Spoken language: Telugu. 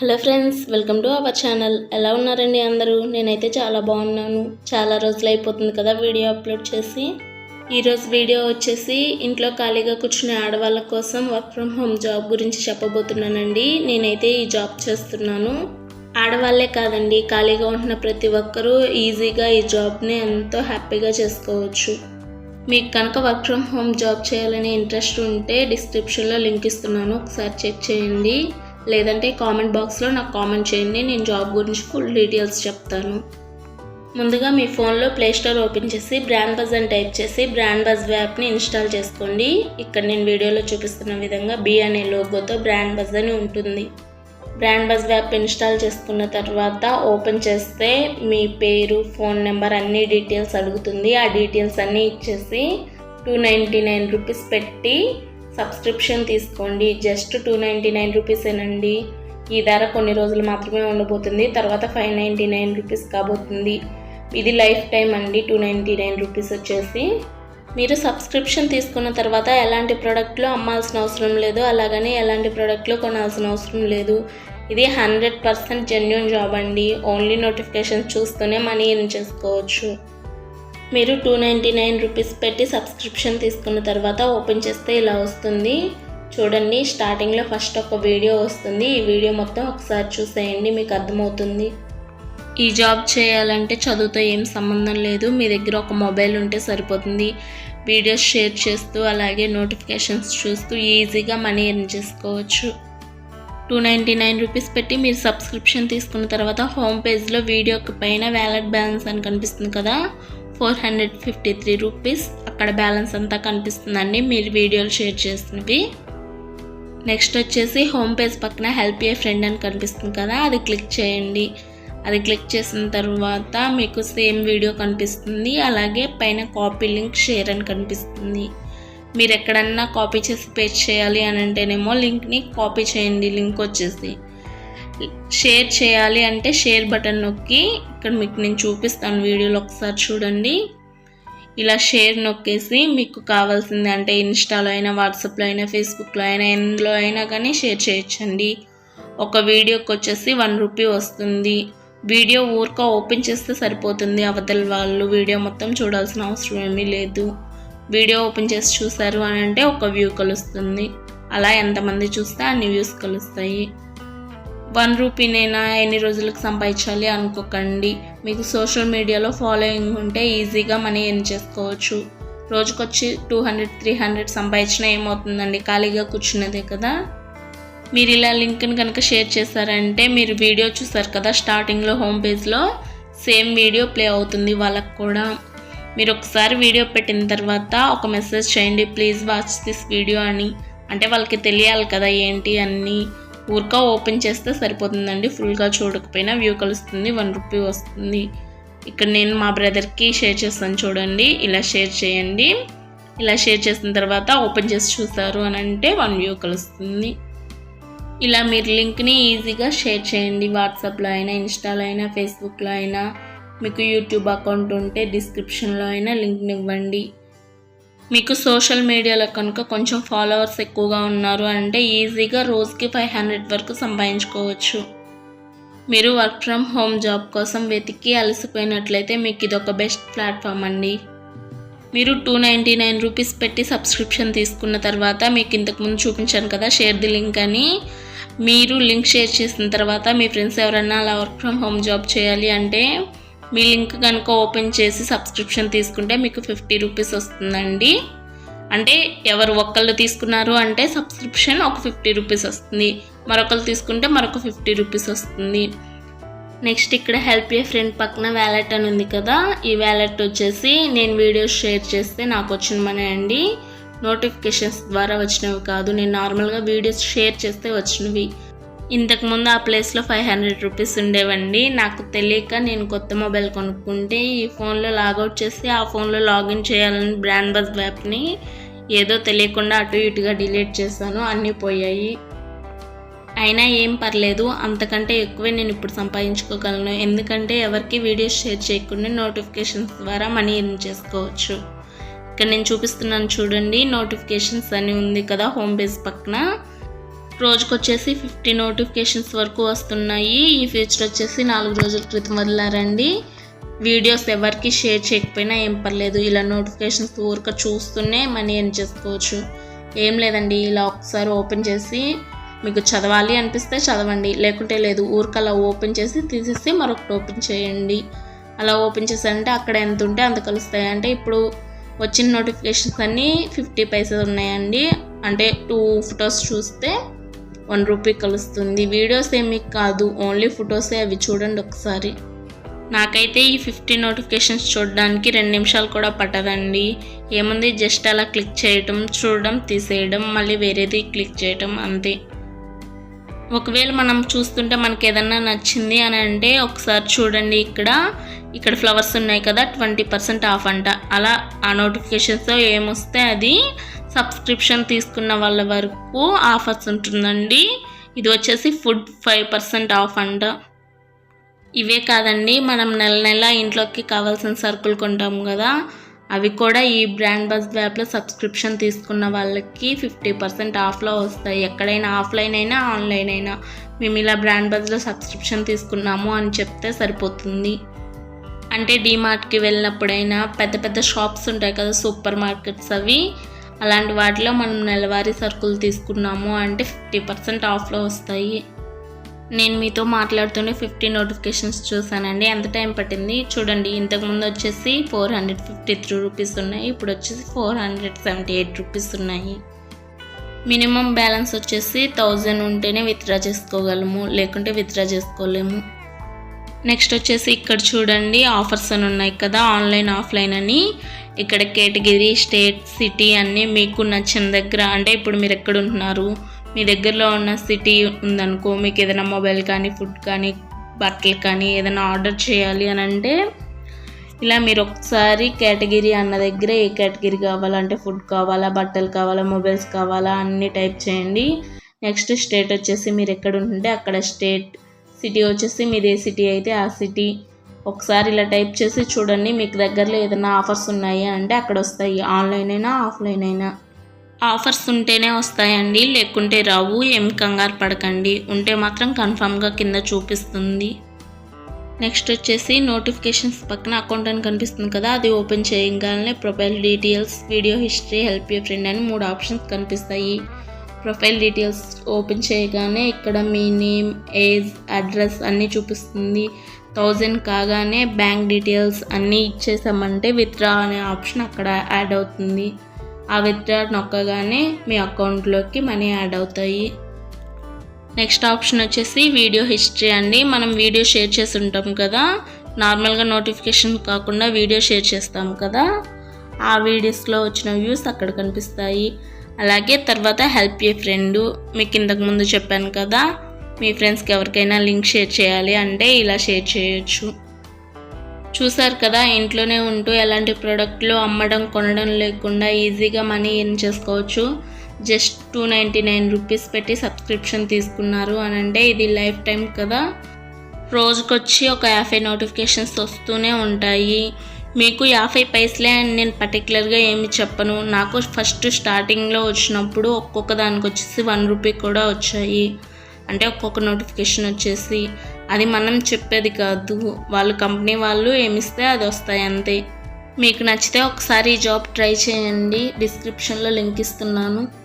Hello friends welcome to our channel. ఎలా ఉన్నారండి అందరూ? నేనైతే చాలా బాగున్నాను. చాలా రోజులు అయిపోతుంది కదా వీడియో అప్లోడ్ చేసి. ఈరోజు వీడియో వచ్చేసి ఇంట్లో ఖాళీగా కూర్చునే ఆడవాళ్ళ కోసం వర్క్ ఫ్రమ్ హోమ్ జాబ్ గురించి చెప్పబోతున్నానండి. నేనైతే ఈ జాబ్ చేస్తున్నాను. ఆడవాళ్ళే కాదండి ఖాళీగా ఉంటున్న ప్రతి ఒక్కరూ ఈజీగా ఈ జాబ్ని ఎంతో హ్యాపీగా చేసుకోవచ్చు. మీకు కనుక వర్క్ ఫ్రమ్ హోమ్ జాబ్ చేయాలనే ఇంట్రెస్ట్ ఉంటే డిస్క్రిప్షన్లో లింక్ ఇస్తున్నాను. ఒకసారి చెక్ చేయండి. లేదంటే కామెంట్ బాక్స్లో నాకు కామెంట్ చేయండి నేను జాబ్ గురించి ఫుల్ డీటెయిల్స్ చెప్తాను. ముందుగా మీ ఫోన్లో ప్లే స్టోర్ ఓపెన్ చేసి బ్రాండ్ బజ్ అని టైప్ చేసి బ్రాండ్ బజ్ యాప్ని ఇన్స్టాల్ చేసుకోండి. ఇక్కడ నేను వీడియోలో చూపిస్తున్న విధంగా బి అనే లోగోతో బ్రాండ్ బజ్ అని ఉంటుంది. బ్రాండ్ బజ్ యాప్ ఇన్స్టాల్ చేసుకున్న తర్వాత ఓపెన్ చేస్తే మీ పేరు ఫోన్ నెంబర్ అన్ని డీటెయిల్స్ అడుగుతుంది. ఆ డీటెయిల్స్ అన్నీ ఇచ్చేసి టూ నైంటీ నైన్ రూపీస్ పెట్టి సబ్స్క్రిప్షన్ తీసుకోండి. జస్ట్ టూ నైంటీ నైన్ రూపీసేనండి ఈ ధర కొన్ని రోజులు మాత్రమే ఉండబోతుంది. తర్వాత ఫైవ్ నైంటీ నైన్ రూపీస్ కాబోతుంది. ఇది లైఫ్ టైం అండి. టూ నైంటీ నైన్ రూపీస్ వచ్చేసి. మీరు సబ్స్క్రిప్షన్ తీసుకున్న తర్వాత ఎలాంటి ప్రోడక్ట్లు అమ్మాల్సిన అవసరం లేదు. అలాగని ఎలాంటి ప్రోడక్ట్లు కొనాల్సిన అవసరం లేదు. ఇది హండ్రెడ్ పర్సెంట్ జెన్యున్ జాబ్ అండి. ఓన్లీ నోటిఫికేషన్ చూస్తూనే మనీ ఎర్న్ చేసుకోవచ్చు. మీరు టూ నైంటీ నైన్ రూపీస్ పెట్టి సబ్స్క్రిప్షన్ తీసుకున్న తర్వాత ఓపెన్ చేస్తే ఇలా వస్తుంది. చూడండి స్టార్టింగ్లో ఫస్ట్ ఒక వీడియో వస్తుంది. ఈ వీడియో మొత్తం ఒకసారి చూసేయండి మీకు అర్థమవుతుంది. ఈ జాబ్ చేయాలంటే చదువుతో ఏం సంబంధం లేదు. మీ దగ్గర ఒక మొబైల్ ఉంటే సరిపోతుంది. వీడియోస్ షేర్ చేస్తూ అలాగే నోటిఫికేషన్స్ చూస్తూ ఈజీగా మనీ ఎర్న్ చేసుకోవచ్చు. టూ నైంటీ నైన్ రూపీస్ పెట్టి మీరు సబ్స్క్రిప్షన్ తీసుకున్న తర్వాత హోమ్ పేజ్లో వీడియోకి పైన వ్యాలెట్ బ్యాలెన్స్ అని కనిపిస్తుంది కదా. Four hundred fifty three rupees. అక్కడ బ్యాలెన్స్ అంతా కనిపిస్తుందండి. మీరు వీడియోలు షేర్ చేసినవి. నెక్స్ట్ వచ్చేసి హోమ్ పేజ్ పక్కన హెల్ప్ ఏ ఫ్రెండ్ అని కనిపిస్తుంది కదా అది క్లిక్ చేయండి. అది క్లిక్ చేసిన తర్వాత మీకు సేమ్ వీడియో కనిపిస్తుంది. అలాగే పైన కాపీ లింక్ షేర్ అని కనిపిస్తుంది. మీరు ఎక్కడన్నా కాపీ చేసి పేస్ట్ చేయాలి అని అంటేనేమో లింక్ని కాపీ చేయండి. లింక్ వచ్చేసి షేర్ చేయాలి అంటే షేర్ బటన్ నొక్కి ఇక్కడ మీకు నేను చూపిస్తాను వీడియోలో ఒకసారి చూడండి. ఇలా షేర్ నొక్కేసి మీకు కావాల్సింది అంటే ఇన్స్టాలో అయినా వాట్సాప్లో అయినా ఫేస్బుక్లో అయినా ఎందులో అయినా కానీ షేర్ చేయొచ్చండి. ఒక వీడియోకి వచ్చేసి వన్ రూపీ వస్తుంది. వీడియో ఊరిక ఓపెన్ చేస్తే సరిపోతుంది అవతల వాళ్ళు. వీడియో మొత్తం చూడాల్సిన అవసరం ఏమీ లేదు. వీడియో ఓపెన్ చేసి చూసారు అని అంటే ఒక వ్యూ కలుస్తుంది. అలా ఎంతమంది చూస్తే అన్ని వ్యూస్ కలుస్తాయి. వన్ రూపీనైనా ఎన్ని రోజులకు సంపాదించాలి అనుకోకండి. మీకు సోషల్ మీడియాలో ఫాలోయింగ్ ఉంటే ఈజీగా మనీ ఎర్న్ చేసుకోవచ్చు. రోజుకొచ్చి టూ హండ్రెడ్ త్రీ హండ్రెడ్ సంపాదించినా ఏమవుతుందండి? ఖాళీగా కూర్చున్నదే కదా? మీరు ఇలా లింక్ని కనుక షేర్ చేశారంటే మీరు వీడియో చూసారు కదా స్టార్టింగ్లో హోమ్ పేజ్లో? సేమ్ వీడియో ప్లే అవుతుంది వాళ్ళకు కూడా. మీరు ఒకసారి వీడియో పెట్టిన తర్వాత ఒక మెసేజ్ చేయండి ప్లీజ్ వాచ్ దిస్ వీడియో అని. అంటే వాళ్ళకి తెలియాలి కదా ఏంటి అన్నీ. ఊరికా ఓపెన్ చేస్తే సరిపోతుందండి. ఫుల్గా చూడకపోయినా వ్యూ కలుస్తుంది. వన్ రూపీ వస్తుంది. ఇక్కడ నేను మా బ్రదర్కి షేర్ చేస్తాను చూడండి. ఇలా షేర్ చేయండి. ఇలా షేర్ చేసిన తర్వాత ఓపెన్ చేసి చూసారు అని అంటే వన్ వ్యూ కలుస్తుంది. ఇలా మీరు లింక్ని ఈజీగా షేర్ చేయండి. వాట్సాప్లో అయినా ఇన్స్టాలో అయినా ఫేస్బుక్లో అయినా. మీకు యూట్యూబ్ అకౌంట్ ఉంటే డిస్క్రిప్షన్లో అయినా లింక్ని ఇవ్వండి. మీకు సోషల్ మీడియాలో కనుక కొంచెం ఫాలోవర్స్ ఎక్కువగా ఉన్నారు అంటే ఈజీగా రోజుకి ఫైవ్ హండ్రెడ్ వరకు సంపాదించుకోవచ్చు. మీరు వర్క్ ఫ్రమ్ హోమ్ జాబ్ కోసం వెతికి అలసిపోయినట్లయితే మీకు ఇది ఒక బెస్ట్ ప్లాట్ఫామ్ అండి. మీరు టూ నైంటీ నైన్ రూపీస్ పెట్టి సబ్స్క్రిప్షన్ తీసుకున్న తర్వాత మీకు ఇంతకుముందు చూపించాను కదా షేర్ ది లింక్ అని. మీరు లింక్ షేర్ చేసిన తర్వాత మీ ఫ్రెండ్స్ ఎవరన్నా అలా వర్క్ ఫ్రమ్ హోమ్ జాబ్ చేయాలి అంటే మీ లింక్ కనుక ఓపెన్ చేసి సబ్స్క్రిప్షన్ తీసుకుంటే మీకు ఫిఫ్టీ రూపీస్ వస్తుందండి. అంటే ఎవరు ఒక్కళ్ళు తీసుకున్నారు అంటే సబ్స్క్రిప్షన్ ఒక ఫిఫ్టీ రూపీస్ వస్తుంది. మరొకరు తీసుకుంటే మరొక ఫిఫ్టీ రూపీస్ వస్తుంది. నెక్స్ట్ ఇక్కడ హెల్ప్ ఏ ఫ్రెండ్ పక్కన వ్యాలెట్ అని ఉంది కదా ఈ వ్యాలెట్ వచ్చేసి నేను వీడియోస్ షేర్ చేస్తే నాకు వచ్చిన మనీ అండి. నోటిఫికేషన్స్ ద్వారా వచ్చినవి కాదు నేను నార్మల్గా వీడియోస్ షేర్ చేస్తే వచ్చినవి. ఇంతకుముందు ఆ ప్లేస్లో ఫైవ్ హండ్రెడ్ రూపీస్ ఉండేవండి. నాకు తెలియక నేను కొత్త మొబైల్ కొనుక్కుంటే ఈ ఫోన్లో లాగౌట్ చేసి ఆ ఫోన్లో లాగిన్ చేయాలని బ్రాండ్ బస్ యాప్ని ఏదో తెలియకుండా అటు ఇటుగా డిలీట్ చేశాను. అన్నీ పోయాయి. అయినా ఏం పర్లేదు. అంతకంటే ఎక్కువే నేను ఇప్పుడు సంపాదించుకోగలను. ఎందుకంటే ఎవరికి వీడియోస్ షేర్ చేయకుండా నోటిఫికేషన్స్ ద్వారా మనీ ఎర్న్ చేసుకోవచ్చు. ఇక్కడ నేను చూపిస్తున్నాను చూడండి. నోటిఫికేషన్స్ అని ఉంది కదా హోమ్ పేజ్ పక్కన. రోజుకి వచ్చేసి ఫిఫ్టీ నోటిఫికేషన్స్ వరకు వస్తున్నాయి. ఈ ఫీచర్ వచ్చేసి నాలుగు రోజుల క్రితం వదిలారండి. వీడియోస్ ఎవరికి షేర్ చేయకపోయినా ఏం పర్లేదు. ఇలా నోటిఫికేషన్స్ ఊరిక చూస్తూనే మనీ ఎర్న్ చేసుకోవచ్చు. ఏం లేదండి ఇలా ఒకసారి ఓపెన్ చేసి మీకు చదవాలి అనిపిస్తే చదవండి. లేకుంటే లేదు ఊరికి అలా ఓపెన్ చేసి తీసేసి మరొకటి ఓపెన్ చేయండి. అలా ఓపెన్ చేశారంటే అక్కడ ఎంత ఉంటే అంత కలుస్తాయి. అంటే ఇప్పుడు వచ్చిన నోటిఫికేషన్స్ అన్నీ ఫిఫ్టీ పైసలు ఉన్నాయండి. అంటే టూ ఫొటోస్ చూస్తే వన్ రూపీ కలుస్తుంది. వీడియోస్ ఏమీ కాదు. ఓన్లీ ఫొటోసే అవి చూడండి ఒకసారి. నాకైతే ఈ ఫిఫ్టీ నోటిఫికేషన్స్ చూడడానికి రెండు నిమిషాలు కూడా పట్టదండి. ఏముంది? జస్ట్ అలా క్లిక్ చేయటం చూడడం తీసేయడం మళ్ళీ వేరేది క్లిక్ చేయటం అంతే. ఒకవేళ మనం చూస్తుంటే మనకి ఏదన్నా నచ్చింది అని అంటే ఒకసారి చూడండి ఇక్కడ. ఇక్కడ ఫ్లవర్స్ ఉన్నాయి కదా ట్వంటీ పర్సెంట్ ఆఫ్ అంట. అలా ఆ నోటిఫికేషన్స్తో ఏమొస్తే అది సబ్స్క్రిప్షన్ తీసుకున్న వాళ్ళ వరకు ఆఫర్స్ ఉంటుందండి. ఇది వచ్చేసి ఫుడ్ ఫైవ్ పర్సెంట్ ఆఫ్ అంట ఇవే కాదండి. మనం నెల నెల ఇంట్లోకి కావాల్సిన సరుకులు కొంటాం కదా. అవి కూడా ఈ బ్రాండ్ బస్ యాప్లో సబ్స్క్రిప్షన్ తీసుకున్న వాళ్ళకి ఫిఫ్టీ పర్సెంట్ ఆఫ్లో వస్తాయి. ఎక్కడైనా ఆఫ్లైన్ అయినా ఆన్లైన్ అయినా మేము ఇలా బ్రాండ్ బస్లో సబ్స్క్రిప్షన్ తీసుకున్నాము అని చెప్తే సరిపోతుంది. అంటే డీమార్ట్కి వెళ్ళినప్పుడైనా పెద్ద పెద్ద షాప్స్ ఉంటాయి కదా సూపర్ మార్కెట్స్ అవి. అలాంటి వాటిలో మనం నెలవారీ సరుకులు తీసుకున్నాము అంటే ఫిఫ్టీ పర్సెంట్ ఆఫ్లో వస్తాయి. నేను మీతో మాట్లాడుతూనే ఫిఫ్టీ నోటిఫికేషన్స్ చూసానండి ఎంత టైం పట్టింది? చూడండి ఇంతకుముందు వచ్చేసి four hundred fifty three rupees ఉన్నాయి. ఇప్పుడు వచ్చేసి four hundred seventy eight rupees ఉన్నాయి. మినిమం బ్యాలెన్స్ వచ్చేసి థౌజండ్ ఉంటేనే విత్డ్రా చేసుకోగలము లేకుంటే విత్డ్రా చేసుకోలేము. నెక్స్ట్ వచ్చేసి ఇక్కడ చూడండి ఆఫర్స్ అని ఉన్నాయి కదా ఆన్లైన్ ఆఫ్లైన్ అని. ఇక్కడ కేటగిరీ స్టేట్ సిటీ అన్నీ మీకు నచ్చిన దగ్గర అంటే ఇప్పుడు మీరు ఎక్కడ ఉంటున్నారు? మీ దగ్గరలో ఉన్న సిటీ ఉందనుకో మీకు ఏదైనా మొబైల్ కానీ ఫుడ్ కానీ బట్టలు కానీ ఏదైనా ఆర్డర్ చేయాలి అని అంటే ఇలా మీరు ఒకసారి కేటగిరీ అన్న దగ్గర ఏ కేటగిరీ కావాలంటే ఫుడ్ కావాలా బట్టలు కావాలా మొబైల్స్ కావాలా అన్నీ టైప్ చేయండి. నెక్స్ట్ స్టేట్ వచ్చేసి మీరు ఎక్కడ ఉంటుంటే అక్కడ స్టేట్ సిటీ వచ్చేసి మీది ఏ సిటీ అయితే ఆ సిటీ. ఒకసారి ఇలా టైప్ చేసి చూడండి మీకు దగ్గరలో ఏదైనా ఆఫర్స్ ఉన్నాయి అంటే అక్కడ వస్తాయి. ఆన్లైన్ అయినా ఆఫ్లైన్ అయినా. ఆఫర్స్ ఉంటేనే వస్తాయండి లేకుంటే రావు ఏం కంగారు పడకండి. ఉంటే మాత్రం కన్ఫామ్గా కింద చూపిస్తుంది. నెక్స్ట్ వచ్చేసి నోటిఫికేషన్స్ పక్కన అకౌంట్ అని కనిపిస్తుంది కదా అది ఓపెన్ చేయగానే profile details video history help you friend అని మూడు ఆప్షన్స్ కనిపిస్తాయి. ప్రొఫైల్ డీటెయిల్స్ ఓపెన్ చేయగానే ఇక్కడ మీ నేమ్ ఏజ్ అడ్రస్ అన్నీ చూపిస్తుంది. థౌజండ్ కాగానే బ్యాంక్ డీటెయిల్స్ అన్నీ ఇచ్చేసామంటే విత్డ్రా అనే ఆప్షన్ అక్కడ యాడ్ అవుతుంది. ఆ విత్డ్రా నొక్కగానే మీ అకౌంట్లోకి మనీ యాడ్ అవుతాయి. నెక్స్ట్ ఆప్షన్ వచ్చేసి వీడియో హిస్టరీ అండి. మనం వీడియో షేర్ చేసి ఉంటాం కదా. నార్మల్గా నోటిఫికేషన్ కాకుండా వీడియో షేర్ చేస్తాం కదా. ఆ వీడియోస్లో వచ్చిన వ్యూస్ అక్కడ కనిపిస్తాయి. అలాగే తర్వాత హెల్ప్ ఏ ఫ్రెండ్. మీకు ఇంతకు ముందు చెప్పాను కదా. మీ ఫ్రెండ్స్కి ఎవరికైనా లింక్ షేర్ చేయాలి అంటే ఇలా షేర్ చేయొచ్చు. చూసారు కదా ఇంట్లోనే ఉంటూ ఎలాంటి ప్రోడక్ట్లు అమ్మడం కొనడం లేకుండా ఈజీగా మనీ ఎర్న్ చేసుకోవచ్చు. Just two ninety nine rupees పెట్టి సబ్స్క్రిప్షన్ తీసుకున్నారు అని అంటే ఇది లైఫ్ టైం కదా. రోజుకొచ్చి ఒక యాభై నోటిఫికేషన్స్ వస్తూనే ఉంటాయి. మీకు యాభై పైసలే అని నేను పర్టికులర్గా ఏమి చెప్పను. నాకు ఫస్ట్ స్టార్టింగ్లో వచ్చినప్పుడు ఒక్కొక్క దానికి వచ్చేసి వన్ రూపీ కూడా వచ్చాయి. అంటే ఒక్కొక్క నోటిఫికేషన్ వచ్చేసి అది మనం చెప్పేది కాదు. వాళ్ళు కంపెనీ వాళ్ళు ఏమిస్తే అది వస్తాయి అంతే. మీకు నచ్చితే ఒకసారి ఈ జాబ్ ట్రై చేయండి. డిస్క్రిప్షన్లో లింక్ ఇస్తున్నాను.